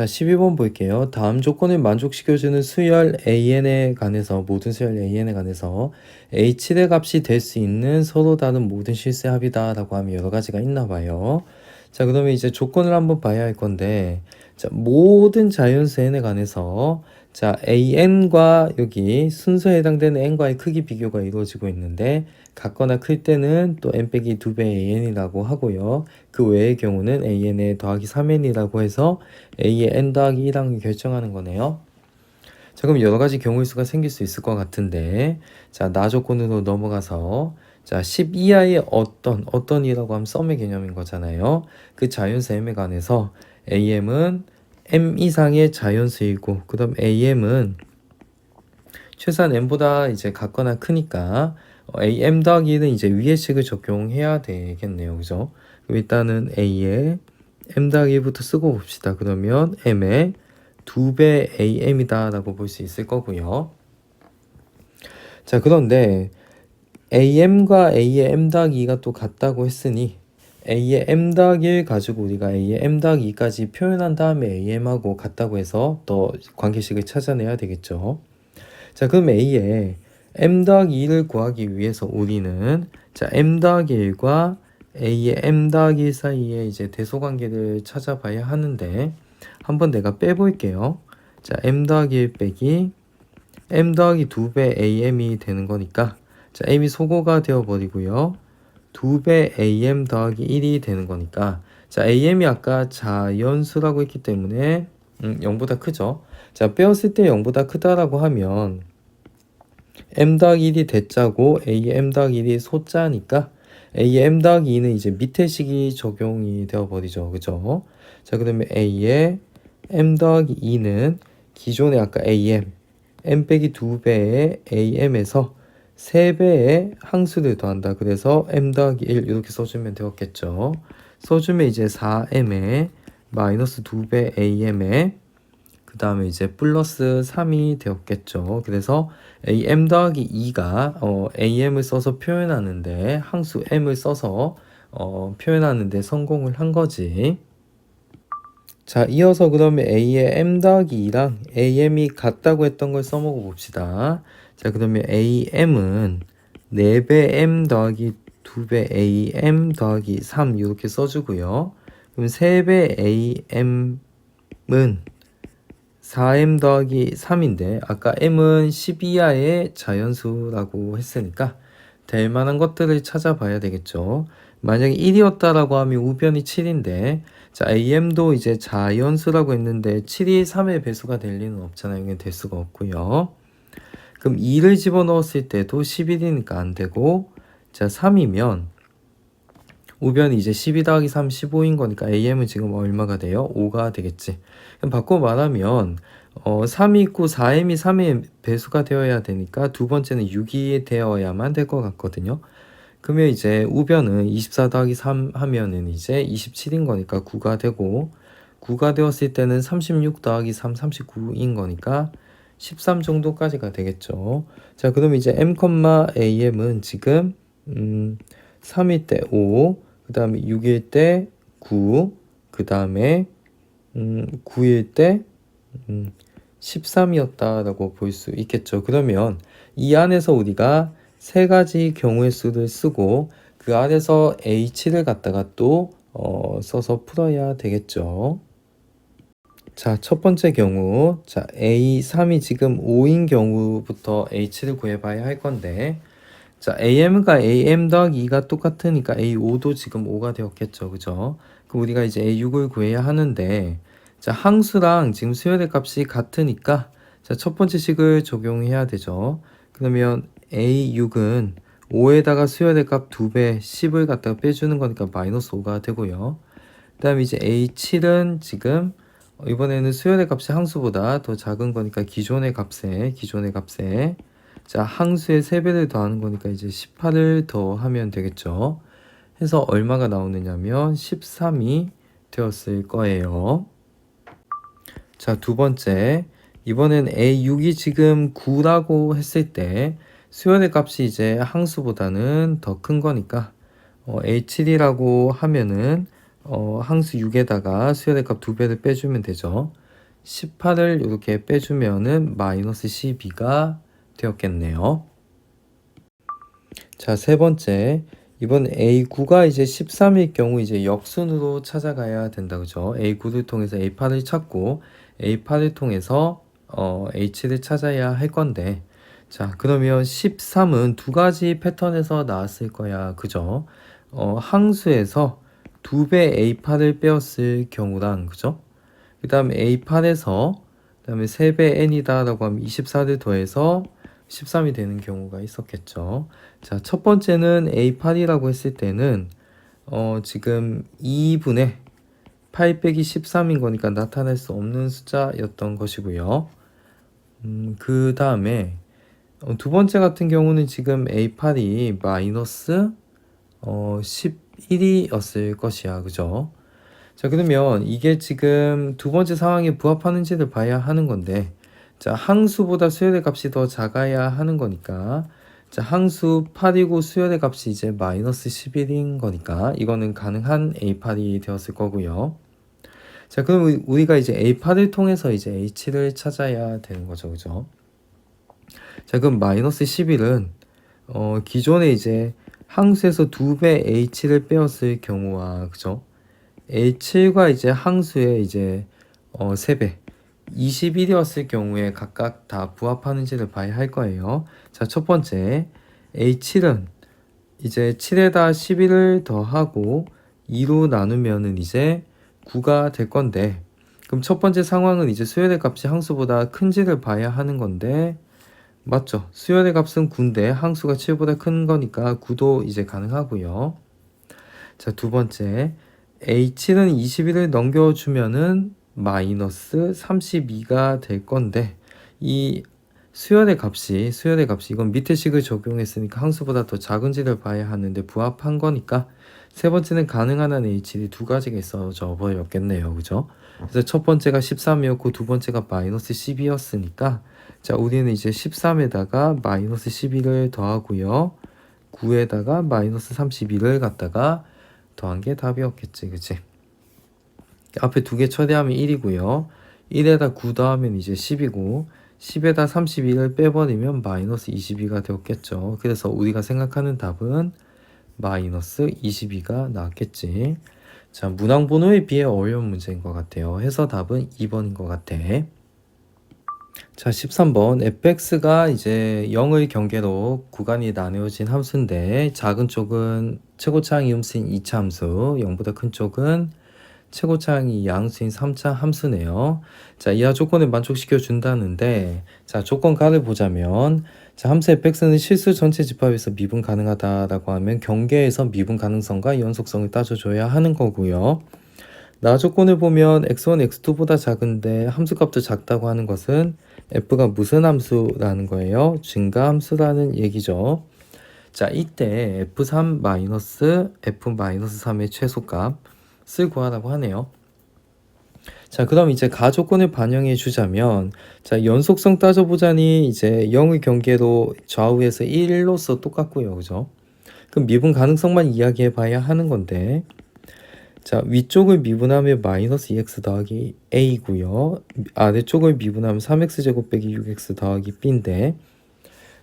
자, 12번 볼게요. 다음 조건을 만족시켜주는 수열 AN에 관해서, 모든 수열 AN에 관해서 H의 값이 될 수 있는 서로 다른 모든 실수의 합이다 라고 하면 여러 가지가 있나 봐요. 자, 그러면 이제 조건을 한번 봐야 할 건데, 자, 모든 자연수 n에 관해서 자, AN과 여기 순서에 해당되는 n과의 크기 비교가 이루어지고 있는데 같거나 클 때는 또 n 빼기 2배 AN이라고 하고요. 그 외의 경우는 AN에 더하기 3N이라고 해서 A의 N 더하기 1항을 결정하는 거네요. 자, 그럼 여러 가지 경우의 수가 생길 수 있을 것 같은데 자, 나 조건으로 넘어가서 자, 10 이하의 어떤, 어떤이라고 하면 썸의 개념인 거잖아요. 그 자연수 M에 관해서 AM은 M 이상의 자연수이고, 그 다음 AM은 최소한 M보다 이제 같거나 크니까 어, AM 더하기 1은 이제 위의 식을 적용해야 되겠네요. 그죠? 일단은 A에 M 더하기 1부터 쓰고 봅시다. 그러면 M의 2배 AM이다 라고 볼 수 있을 거고요. 자, 그런데 AM과 A의 M 더하기 2가 또 같다고 했으니 A의 M 1 가지고 우리가 A의 M 2까지 표현한 다음에 AM하고 같다고 해서 또 관계식을 찾아내야 되겠죠. 자, 그럼 A의 M 2를 구하기 위해서 우리는 자, M 1과 A의 M 1 사이에 이제 대소관계를 찾아봐야 하는데 한번 내가 빼볼게요. 자, M 1 빼기 M 더하기 2배 AM이 되는 거니까 자, M이 소거가 되어 버리고요. 2배 AM 더하기 1이 되는 거니까 자, AM이 아까 자연수라고 했기 때문에 음, 0보다 크죠. 자, 빼었을 때 0보다 크다라고 하면 m 더하기 1이 대자고 am 더하기 1이 소자니까 am 더하기 2는 이제 밑에 식이 적용이 되어버리죠. 그죠? 자, 그러면 a의 m 더하기 2는 기존의 아까 am, m 빼기 2배의 am에서 3배의 항수를 더한다. 그래서 m 더하기 1 이렇게 써주면 되었겠죠. 써주면 이제 4m에 마이너스 2배 am에 그 다음에 이제 플러스 3이 되었겠죠. 그래서 am 더하기 2가 어, am을 써서 표현하는데 항수 m을 써서 어, 표현하는데 성공을 한 거지. 자, 이어서 그러면 a의 m 더하기 2랑 am이 같다고 했던 걸 써먹어 봅시다. 자, 그러면 am은 4배 m 더하기 2배 am 더하기 3 이렇게 써주고요. 그럼 3배 am은 4m 더하기 3인데 아까 m은 10 이하의 자연수라고 했으니까 될 만한 것들을 찾아봐야 되겠죠. 만약에 1이었다라고 하면 우변이 7인데 자 am도 이제 자연수라고 했는데 7이 3의 배수가 될 리는 없잖아요. 이게 될 수가 없고요. 그럼 2를 집어넣었을 때도 11이니까 안 되고 자 3이면 우변이 이제 12 더하기 3, 15인 거니까 am은 지금 얼마가 돼요? 5가 되겠지. 그럼 바꿔 말하면 어, 3이 있고 4m이 3의 배수가 되어야 되니까 두 번째는 6이 되어야만 될 것 같거든요. 그러면 이제 우변은 24 더하기 3 하면은 이제 27인 거니까 9가 되고 9가 되었을 때는 36 더하기 3, 39인 거니까 13 정도까지가 되겠죠. 자, 그럼 이제 m, am은 지금 음, 3일 때 5, 그 다음에 6일 때 9, 그 다음에 음, 9일 때 음, 13이었다라고 볼 수 있겠죠. 그러면 이 안에서 우리가 세 가지 경우의 수를 쓰고 그 안에서 h를 갖다가 또 어, 써서 풀어야 되겠죠. 자, 첫 번째 경우, 자, A3이 지금 5인 경우부터 H를 구해봐야 할 건데, 자, AM과 AM 더하기 2가 똑같으니까 A5도 지금 5가 되었겠죠. 그죠? 그럼 우리가 이제 A6을 구해야 하는데, 자, 항수랑 지금 수열의 값이 같으니까, 자, 첫 번째 식을 적용해야 되죠. 그러면 A6은 5에다가 수열의 값 2배 10을 갖다가 빼주는 거니까 마이너스 5가 되고요. 그 다음에 이제 A7은 지금 이번에는 수열의 값이 항수보다 더 작은 거니까 기존의 값에, 기존의 값에 자, 항수의 3배를 더하는 거니까 이제 18을 더하면 되겠죠. 해서 얼마가 나오느냐면 13이 되었을 거예요. 자, 두 번째. 이번엔 A6이 지금 9라고 했을 때 수열의 값이 이제 항수보다는 더 큰 거니까 어, A7이라고 하면은 어, 항수 6에다가 수열의 값 2배를 빼주면 되죠. 18을 이렇게 빼주면은 마이너스 12가 되었겠네요. 자, 세 번째. 이번 A9가 이제 13일 경우 이제 역순으로 찾아가야 된다. 그죠? A9를 통해서 A8을 찾고 A8을 통해서 어, H를 찾아야 할 건데 자, 그러면 13은 두 가지 패턴에서 나왔을 거야. 그죠? 어, 항수에서 두 배 A8을 빼었을 경우랑 그죠? 그 다음에 A8에서 그 다음에 3배 N이다 라고 하면 24를 더해서 13이 되는 경우가 있었겠죠. 자, 첫 번째는 A8이라고 했을 때는 어, 지금 2분의 8 빼기 13인 거니까 나타낼 수 없는 숫자였던 것이고요. 음, 그 다음에 어, 두 번째 같은 경우는 지금 A8이 마이너스 어, 11이었을 것이야. 그죠? 자, 그러면 이게 지금 두 번째 상황에 부합하는지를 봐야 하는 건데 자, 항수보다 수열의 값이 더 작아야 하는 거니까 자, 항수 8이고 수열의 값이 이제 마이너스 11인 거니까 이거는 가능한 A8이 되었을 거고요. 자, 그럼 우리- 우리가 이제 A8을 통해서 이제 H를 찾아야 되는 거죠. 그죠? 자, 그럼 마이너스 11은 어, 기존에 이제 항수에서 두배 H를 빼었을 경우와 그죠? H과 이제 항수의 이제 어, 3배 21이었을 경우에 각각 다 부합하는지를 봐야 할 거예요. 자, 첫 번째 A7은 이제 7에다 11을 더하고 2로 나누면은 이제 9가 될 건데 그럼 첫 번째 상황은 이제 수열의 값이 항수보다 큰지를 봐야 하는 건데 맞죠? 수열의 값은 9인데 항수가 7보다 큰 거니까 9도 이제 가능하고요. 자, 두 번째 H는 21을 넘겨주면은 마이너스 32가 될 건데 이 수열의 값이 수열의 값이 이건 밑에 식을 적용했으니까 항수보다 더 작은 지를 봐야 하는데 부합한 거니까 세 번째는 가능한 한 H이 두 가지가 있어져 버렸겠네요. 그죠? 그래서 첫 번째가 13이었고 두 번째가 마이너스 12였으니까 자 우리는 이제 13에다가 마이너스 12를 더하고요. 9에다가 마이너스 32를 갖다가 더한 게 답이었겠지. 그치? 앞에 두 개 처리하면 1이고요. 1에다 9 더하면 이제 10이고 10에다 32를 빼버리면 마이너스 22가 되었겠죠. 그래서 우리가 생각하는 답은 마이너스 22가 나왔겠지. 자, 문항 번호에 비해 어려운 문제인 것 같아요. 해서 답은 2번인 것 같아. 자, 13번 fx가 이제 0을 경계로 구간이 나누어진 함수인데 작은 쪽은 최고차항 이음수인 2차 함수, 0보다 큰 쪽은 최고차항이 양수인 3차 함수네요. 자, 이하 조건을 만족시켜 준다는데 자, 조건 가를 보자면 자, 함수 fx는 실수 전체 집합에서 미분 가능하다라고 하면 경계에서 미분 가능성과 연속성을 따져줘야 하는 거고요. 나 조건을 보면 x1, x2보다 작은데 함수값도 작다고 하는 것은 f가 무슨 함수라는 거예요? 증가 함수라는 얘기죠. 자, 이때 f3 마이너스 f 마이너스 3의 최소값을 구하라고 하네요. 자, 그럼 이제 가 조건을 반영해 주자면 자, 연속성 따져보자니 이제 0의 경계로 좌우에서 1로서 똑같고요. 그죠? 그럼 미분 가능성만 이야기해 봐야 하는 건데 자, 위쪽을 미분하면 마이너스 2x 더하기 a고요. 아래쪽을 미분하면 3x 제곱 빼기 6x 더하기 b인데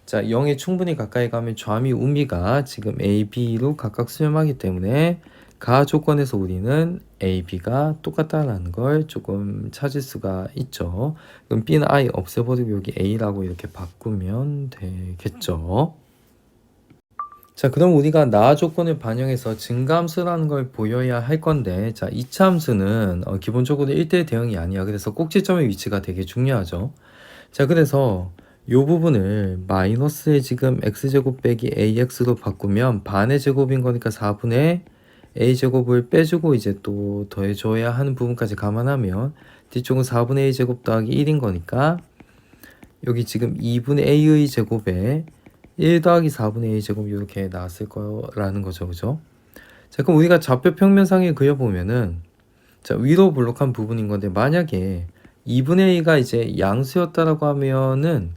자, 0에 충분히 가까이 가면 좌미 우미가 지금 a, b로 각각 수렴하기 때문에 가 조건에서 우리는 a, b가 똑같다라는 걸 조금 찾을 수가 있죠. 그럼 b는 i 없애버리고 여기 a라고 이렇게 바꾸면 되겠죠. 자, 그럼 우리가 나 조건을 반영해서 증가함수라는 걸 보여야 할 건데, 자, 이차 함수는 어, 기본적으로 1대1 대응이 아니야. 그래서 꼭지점의 위치가 되게 중요하죠. 자, 그래서 요 부분을 마이너스의 지금 x제곱 빼기 ax로 바꾸면 반의 제곱인 거니까 4분의 a제곱을 빼주고 이제 또 더해줘야 하는 부분까지 감안하면 뒤쪽은 4분의 a 제곱 더하기 1인 거니까 여기 지금 2분의 a의 제곱에 1 더하기 4분의 a 제곱 이렇게 나왔을 거라는 거죠. 그죠? 자, 그럼 우리가 좌표 평면상에 그려보면은 자, 위로 블록한 부분인 건데 만약에 2분의 a가 이제 양수였다라고 하면은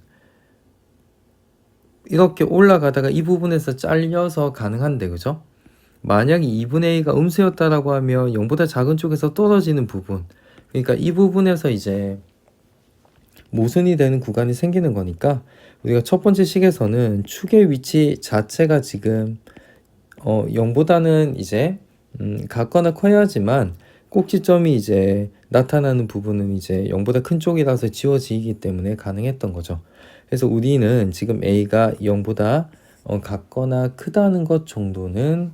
이렇게 올라가다가 이 부분에서 잘려서 가능한데 그죠? 만약에 2분의 a가 음수였다라고 하면 0보다 작은 쪽에서 떨어지는 부분 그러니까 이 부분에서 이제 모순이 되는 구간이 생기는 거니까 우리가 첫 번째 식에서는 축의 위치 자체가 지금 어 0보다는 이제 음 같거나 커야 하지만 꼭지점이 이제 나타나는 부분은 이제 0보다 큰 쪽이라서 지워지기 때문에 가능했던 거죠. 그래서 우리는 지금 A가 0보다 어 같거나 크다는 것 정도는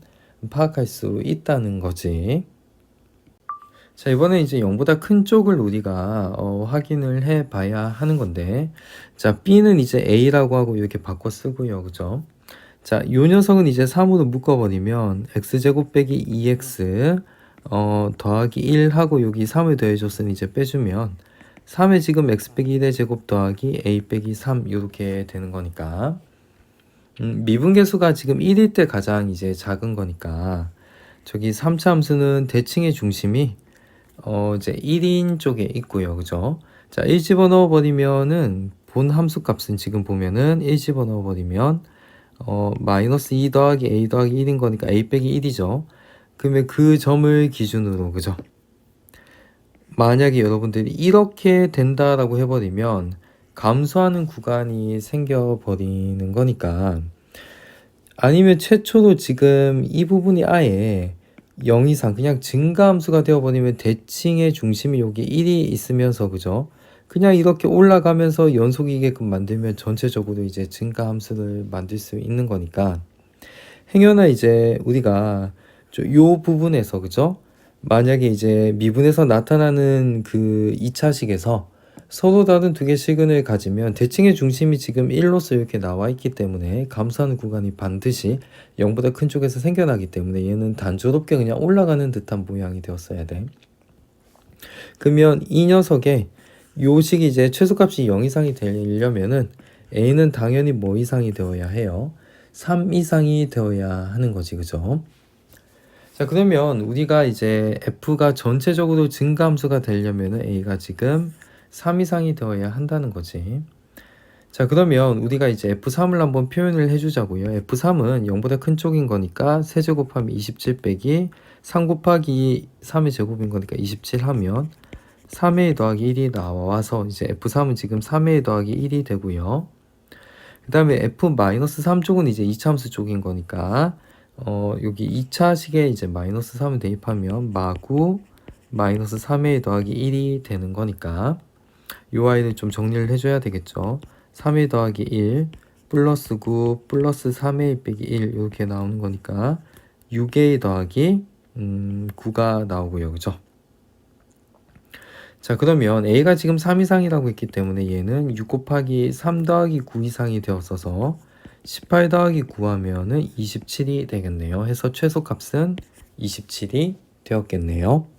파악할 수 있다는 거지. 자, 이번에 이제 0보다 큰 쪽을 우리가 어, 확인을 해 봐야 하는 건데, 자, B는 이제 A라고 하고 이렇게 바꿔 쓰고요. 그죠? 자, 요 녀석은 이제 3으로 묶어버리면 x제곱 빼기 2x 어, 더하기 1 하고 여기 3을 더해줬으니 이제 빼주면 3에 지금 x 빼기 1의 제곱 더하기 a 빼기 3 이렇게 되는 거니까 음, 미분계수가 지금 1일 때 가장 이제 작은 거니까 저기 3차 함수는 대칭의 중심이 어 이제 1인 쪽에 있고요. 그죠? 자, 1 집어넣어 버리면은 본 함수 값은 지금 보면은 1 집어넣어 버리면 어 마이너스 2 더하기 a 더하기 1인 거니까 a 빼기 1이죠. 그러면 그 점을 기준으로 그죠? 만약에 여러분들이 이렇게 된다라고 해버리면 감소하는 구간이 생겨버리는 거니까 아니면 최초로 지금 이 부분이 아예 0 이상 그냥 증가함수가 되어버리면 대칭의 중심이 여기 1이 있으면서 그죠? 그냥 이렇게 올라가면서 연속이게끔 만들면 전체적으로 이제 증가함수를 만들 수 있는 거니까 행여나 이제 우리가 저요 부분에서 그죠? 만약에 이제 미분에서 나타나는 그 2차식에서 서로 다른 두 개의 시근을 가지면 대칭의 중심이 지금 1로서 이렇게 나와 있기 때문에 감소하는 구간이 반드시 0보다 큰 쪽에서 생겨나기 때문에 얘는 단조롭게 그냥 올라가는 듯한 모양이 되었어야 돼. 그러면 이 녀석의 요 식이 이제 최소값이 0 이상이 되려면은 a는 당연히 뭐 이상이 되어야 해요? 3 이상이 되어야 하는 거지, 그죠? 자, 그러면 우리가 이제 f가 전체적으로 증가함수가 되려면은 a가 지금 3 이상이 되어야 한다는 거지. 자, 그러면 우리가 이제 f3을 한번 표현을 해주자고요. f3은 0보다 큰 쪽인 거니까 세제곱하면 27 빼기 3 곱하기 3의 제곱인 거니까 27 하면 3의 더하기 1이 나와서 이제 f3은 지금 3의 더하기 1이 되고요. 그 다음에 f-3 쪽은 이제 2차 함수 쪽인 거니까 어, 여기 2차식에 이제 마이너스 3을 대입하면 마구 마이너스 3의 더하기 1이 되는 거니까 이 아이를 좀 정리를 해줘야 되겠죠. 3의 더하기 1 플러스 9 플러스 3의 빼기 1 이렇게 나오는 거니까 6의 더하기 음, 9가 나오고요. 그죠? 자 그러면 A가 지금 3 이상이라고 했기 때문에 얘는 6 곱하기 3 더하기 9 이상이 되었어서 18 더하기 9 하면은 27이 되겠네요. 해서 최소값은 27이 되었겠네요.